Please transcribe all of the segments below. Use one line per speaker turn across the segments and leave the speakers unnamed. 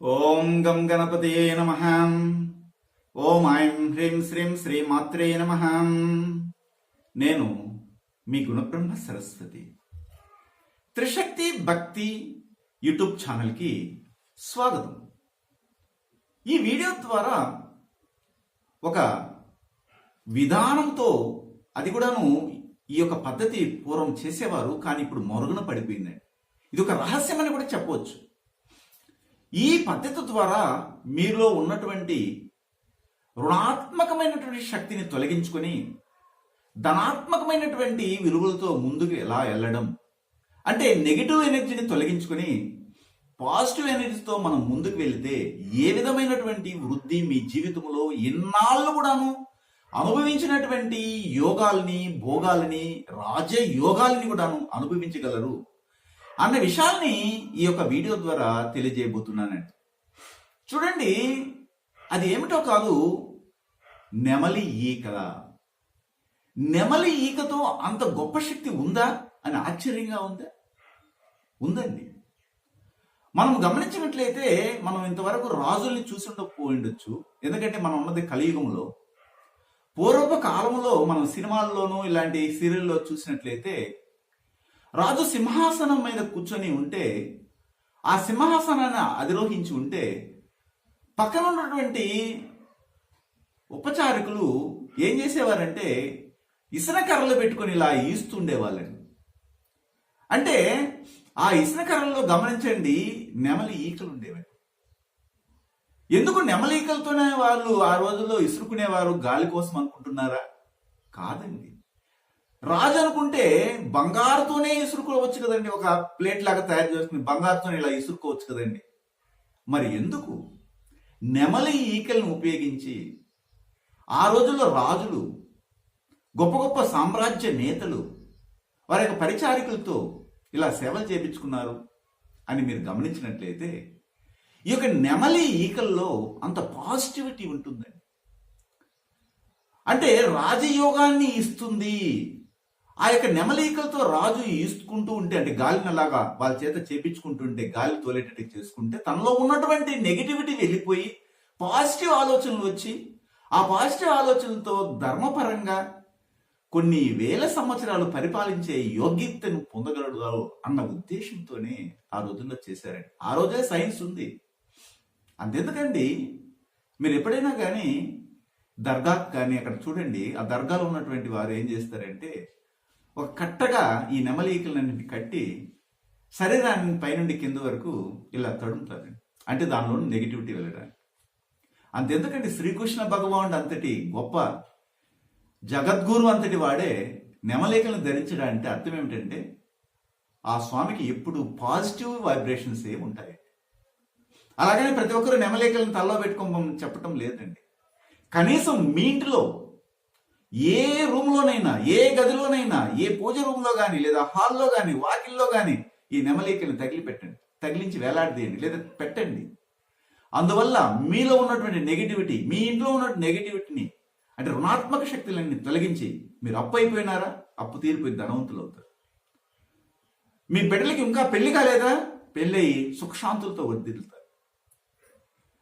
ఓం గం గణపతియే నమ. ఓం ఐం హ్రీం శ్రీం శ్రీ మాత్రే నమ. నేను మీ గుణబ్రహ్మ సరస్వతి. త్రిశక్తి భక్తి యూట్యూబ్ ఛానల్కి స్వాగతం. ఈ వీడియో ద్వారా ఒక విధానంతో అది కూడాను ఈ యొక్క పద్ధతి పూర్వం చేసేవారు కానీ ఇప్పుడు మరుగున పడిపోయిందండి ఇది ఒక రహస్యం అని కూడా చెప్పవచ్చు. ఈ పద్ధతి ద్వారా మీలో ఉన్నటువంటి రుణాత్మకమైనటువంటి శక్తిని తొలగించుకొని ధనాత్మకమైనటువంటి విలువలతో ముందుకు ఎలా వెళ్ళడం? అంటే నెగిటివ్ ఎనర్జీని తొలగించుకొని పాజిటివ్ ఎనర్జీతో మనం ముందుకు వెళితే ఏ విధమైనటువంటి వృద్ధి మీ జీవితంలో ఎన్నాళ్ళు కూడాను అనుభవించినటువంటి యోగాల్ని భోగాల్ని రాజయోగాల్ని కూడాను అనుభవించగలరు? అన్న విషయాల్ని ఈ యొక్క వీడియో ద్వారా తెలియజేయబోతున్నానండి. చూడండి అది ఏమిటో కాదు నెమలి ఈక. నెమలి ఈకతో అంత గొప్ప శక్తి ఉందా అని ఆశ్చర్యంగా ఉందా? ఉందండి. మనం గమనించినట్లయితే మనం ఇంతవరకు రాజుల్ని చూసి ఉండకపోయిండొచ్చు ఎందుకంటే మనం ఉన్నది కలియుగంలో. పూర్వపు కాలంలో మనం సినిమాల్లోనూ ఇలాంటి సీరియల్లో చూసినట్లయితే రాజు సింహాసనం మీద కూర్చొని ఉంటే ఆ సింహాసనాన్ని అధిరోహించి ఉంటే పక్కన ఉన్నటువంటి ఉపచారకులు ఏం చేసేవారంటే ఇసన కర్రలు పెట్టుకొని ఇలా ఈస్తుండేవాళ్ళని. అంటే ఆ ఇసనకర్రల్లో గమనించండి నెమలి ఈకలు ఉండేవి. ఎందుకు నెమలి ఈకలతోనే వాళ్ళు ఆ రోజుల్లో ఇసురుకునేవారు గాలి కోసం అనుకుంటున్నారా? కాదండి. రాజు అనుకుంటే బంగారుతోనే ఇసురుకోవచ్చు కదండి. ఒక ప్లేట్ లాగా తయారు చేసుకుని బంగారుతోనే ఇలా ఇసురుకోవచ్చు కదండి. మరి ఎందుకు? నెమలి ఈకలను ఉపయోగించి ఆ రోజుల్లో రాజులు గొప్ప గొప్ప సామ్రాజ్య నేతలు వారి యొక్క పరిచారికులతో ఇలా సేవలు చేపించుకున్నారు అని మీరు గమనించినట్లయితే ఈ యొక్క నెమలి ఈకల్లో అంత పాజిటివిటీ ఉంటుందండి. అంటే రాజయోగాన్ని ఇస్తుంది. ఆ యొక్క నెమలీకలతో రాజు ఈసుకుంటూ ఉంటే అంటే గాలిని అలాగా వాళ్ళ చేత చేపించుకుంటుంటే గాలి తోలేటట్టు చేసుకుంటే తనలో ఉన్నటువంటి నెగిటివిటీ వెళ్ళిపోయి పాజిటివ్ ఆలోచనలు వచ్చి ఆ పాజిటివ్ ఆలోచనలతో ధర్మపరంగా కొన్ని వేల సంవత్సరాలు పరిపాలించే యోగ్యతను పొందగలడు అన్న ఉద్దేశంతోనే ఆ రోజుల్లో చేశారండి. ఆ రోజే సైన్స్ ఉంది. అంతెందుకండి? మీరు ఎప్పుడైనా కానీ దర్గాకు కానీ అక్కడ చూడండి ఆ దర్గాలో ఉన్నటువంటి వారు ఏం చేస్తారంటే ఒక కట్టగా ఈ నెమలీకలన్నింటిని కట్టి శరీరాన్ని పైనుండి కింద వరకు ఇలా తడుముతారు. అంటే దానిలో నెగిటివిటీ వెళ్ళడానికి. అంతెందుకంటే శ్రీకృష్ణ భగవానుడు అంతటి గొప్ప జగద్గురు అంతటి వాడే నెమలేకలను ధరించడానికి అర్థం ఏమిటంటే ఆ స్వామికి ఎప్పుడు పాజిటివ్ వైబ్రేషన్స్ ఏ ఉంటాయి. అలాగనే ప్రతి ఒక్కరు నెమలేకలను తల్లో పెట్టుకోమని చెప్పటం లేదండి. కనీసం మీ ఇంటిలో ఏ రూమ్లోనైనా ఏ గదిలోనైనా ఏ పూజ రూమ్లో కానీ లేదా హాల్లో కానీ వాకిల్లో కానీ ఈ నెమలికని తగిలి పెట్టండి తగిలించి వేలాడదీయండి లేదా పెట్టండి. అందువల్ల మీలో ఉన్నటువంటి నెగిటివిటీ మీ ఇంట్లో ఉన్నటువంటి నెగిటివిటీని అంటే రుణాత్మక శక్తులన్నీ తొలగించి మీరు అప్పు అయిపోయినారా? అప్పు తీరిపోయి ధనవంతులు అవుతారు. మీ బిడ్డలకి ఇంకా పెళ్ళి కాలేదా? పెళ్ళయి సుఖశాంతులతో వర్దిల్తారు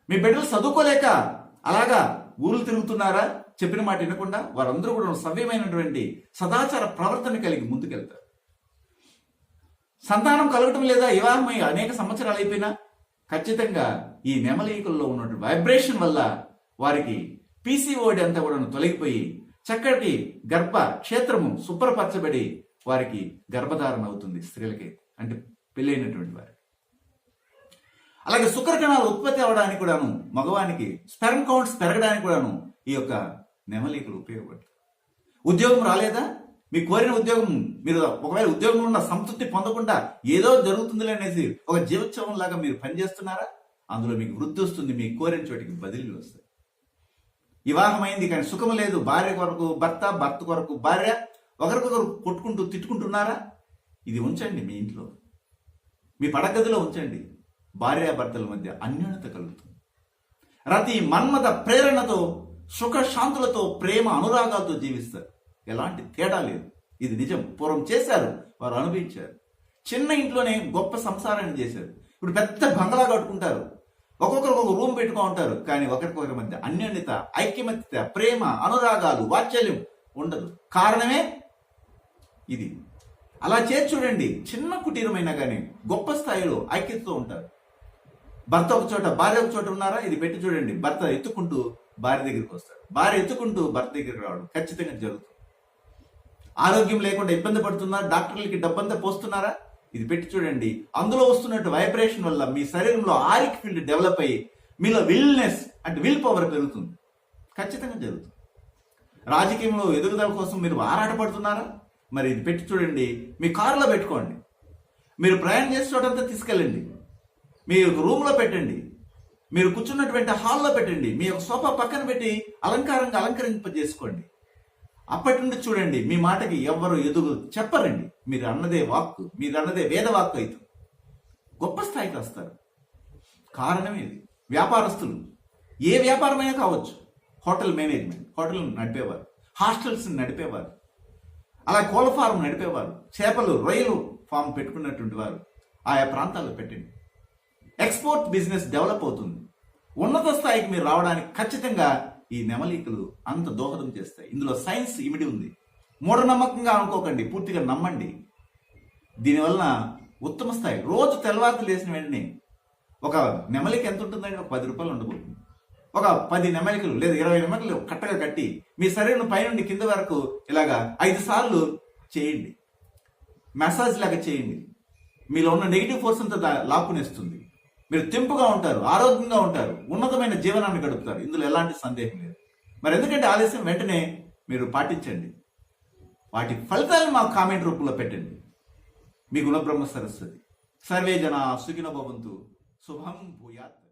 మీ బిడ్డలు చదువుకోలేక అలాగా ఊరు తిరుగుతున్నారా? చెప్పిన మాట వినకుండా వారందరూ కూడా సవ్యమైనటువంటి సదాచార ప్రవర్తన కలిగి ముందుకెళ్తారు. సంతానం కలగటం లేదా వివాహమై అనేక సంవత్సరాలు అయిపోయినా ఖచ్చితంగా ఈ నెమలీకుల్లో ఉన్నటువంటి వైబ్రేషన్ వల్ల వారికి పీసీఓడి అంతా కూడా తొలగిపోయి చక్కటి గర్భ క్షేత్రము శుభ్రపరచబడి వారికి గర్భధారణ అవుతుంది స్త్రీలకి అంటే పెళ్ళైనటువంటి వారికి. అలాగే శుక్రకణాలు ఉత్పత్తి అవడానికి కూడాను మగవానికి స్పెర్మ్ కౌంట్స్ పెరగడానికి కూడాను ఈ యొక్క నెమలికిలు ఉపయోగపడుతుంది ఉద్యోగం రాలేదా? మీ కోరిన ఉద్యోగం మీరు ఒకవేళ ఉద్యోగం ఉన్న సంతృప్తి పొందకుండా ఏదో జరుగుతుందిలే అనేసి ఒక జీవోత్సవం లాగా మీరు పనిచేస్తున్నారా? అందులో మీకు వృద్ధి వస్తుంది మీ కోరిన చోటికి బదిలీలు వస్తాయి. వివాహమైంది కానీ సుఖం లేదు భార్య కొరకు భర్త భర్త కొరకు భార్య ఒకరికొకరు కొట్టుకుంటూ తిట్టుకుంటున్నారా? ఇది ఉంచండి మీ ఇంట్లో. మీ పడగదిలో ఉంచండి. భార్యాభర్తల మధ్య అన్యోన్యత కలుగుతుంది. రతి మన్మత ప్రేరణతో సుఖ శాంతులతో ప్రేమ అనురాగాలతో జీవిస్తారు. ఎలాంటి తేడా లేదు. ఇది నిజం. పూర్వం చేశారు. వారు అనుభవించారు. చిన్న ఇంట్లోనే గొప్ప సంసారాన్ని చేశారు. ఇప్పుడు పెద్ద బంగ్లా కట్టుకుంటారు. ఒక్కొక్కరు ఒక రూమ్ పెట్టుకో ఉంటారు. కానీ ఒకరికొకరి మధ్య అన్యోన్యత ఐక్యమత్యత ప్రేమ అనురాగాలు వాత్సల్యం ఉండదు. కారణమే ఇది. అలా చేసి చూడండి. చిన్న కుటీరమైనా కానీ గొప్ప స్థాయిలో ఐక్యతతో ఉంటారు. భర్త ఒక చోట భార్య ఒక చోట ఉన్నారా? ఇది పెట్టి చూడండి. భర్త ఎత్తుకుంటూ భార్య దగ్గరికి వస్తాడు. భార్య ఎత్తుకుంటూ భర్త దగ్గరికి రావడం ఖచ్చితంగా జరుగుతుంది. ఆరోగ్యం లేకుండా ఇబ్బంది పడుతున్నారు? డాక్టర్లకి డబ్బంతా పోస్తున్నారా? ఇది పెట్టి చూడండి. అందులో వస్తున్నట్టు వైబ్రేషన్ వల్ల మీ శరీరంలో ఆరిక్ ఫీల్డ్ డెవలప్ అయ్యి మీలో విల్నెస్ అంటే విల్ పవర్ పెరుగుతుంది. ఖచ్చితంగా జరుగుతుంది. రాజకీయంలో ఎదుగుదల కోసం మీరు ఆరాటపడుతున్నారా మరి ఇది పెట్టి చూడండి. మీ కారులో పెట్టుకోండి. మీరు ప్రయాణం చేసే చోటంతా తీసుకెళ్ళండి. మీ రూమ్లో పెట్టండి. మీరు కూర్చున్నటువంటి హాల్లో పెట్టండి. మీ యొక్క సోఫా పక్కన పెట్టి అలంకారంగా అలంకరింపజేసుకోండి అప్పటి నుండి చూడండి మీ మాటకి ఎవ్వరు ఎదుగు చెప్పరండి. మీరు అన్నదే వాక్కు మీరు అన్నదే వేద వాక్కు అవుతుంది గొప్ప స్థాయికి వస్తారు. కారణం ఇది వ్యాపారస్తులు. ఏ వ్యాపారమైనా కావచ్చు. హోటల్ మేనేజ్మెంట్ హోటల్ నడిపేవారు. హాస్టల్స్ నడిపేవారు. అలా కోళ్ళ ఫారం నడిపేవారు. చేపలు రొయ్యలు ఫామ్ పెట్టుకున్నటువంటి వారు. ఆయా ప్రాంతాల్లో పెట్టండి. ఎక్స్పోర్ట్ బిజినెస్ డెవలప్ అవుతుంది. ఉన్నత స్థాయికి మీరు రావడానికి ఖచ్చితంగా ఈ నెమలికలు అంత దోహదం చేస్తాయి. ఇందులో సైన్స్ ఇమిడి ఉంది. మూఢనమ్మకంగా అనుకోకండి. పూర్తిగా నమ్మండి. దీనివలన ఉత్తమ స్థాయి. రోజు తెల్లవారు లేచిన వెంటనే ఒక నెమలిక ఎంత ఉంటుందండి? ఒక పది రూపాయలు ఉండబోతుంది. ఒక పది నెమలికలు లేదా ఇరవై నెమలికలు కట్టగా కట్టి మీ శరీరం పైనుండి కింద వరకు ఇలాగా ఐదు సార్లు చేయండి. మెసాజ్ లాగా చేయండి. మీలో ఉన్న నెగిటివ్ ఫోర్స్ అంతా లాక్కునేస్తుంది. మీరు తెంపుగా ఉంటారు ఆరోగ్యంగా ఉంటారు ఉన్నతమైన జీవనాన్ని గడుపుతారు. ఇందులో ఎలాంటి సందేహం లేదు. మరి ఎందుకంటే ఆలస్యం వెంటనే మీరు పాటించండి. వాటి ఫలితాలను మాకు కామెంట్ రూపంలో పెట్టండి. మీ గుణబ్రహ్మ సరస్వతి. సర్వే జన సుఖిన భవంతు. శుభం భూయాత్.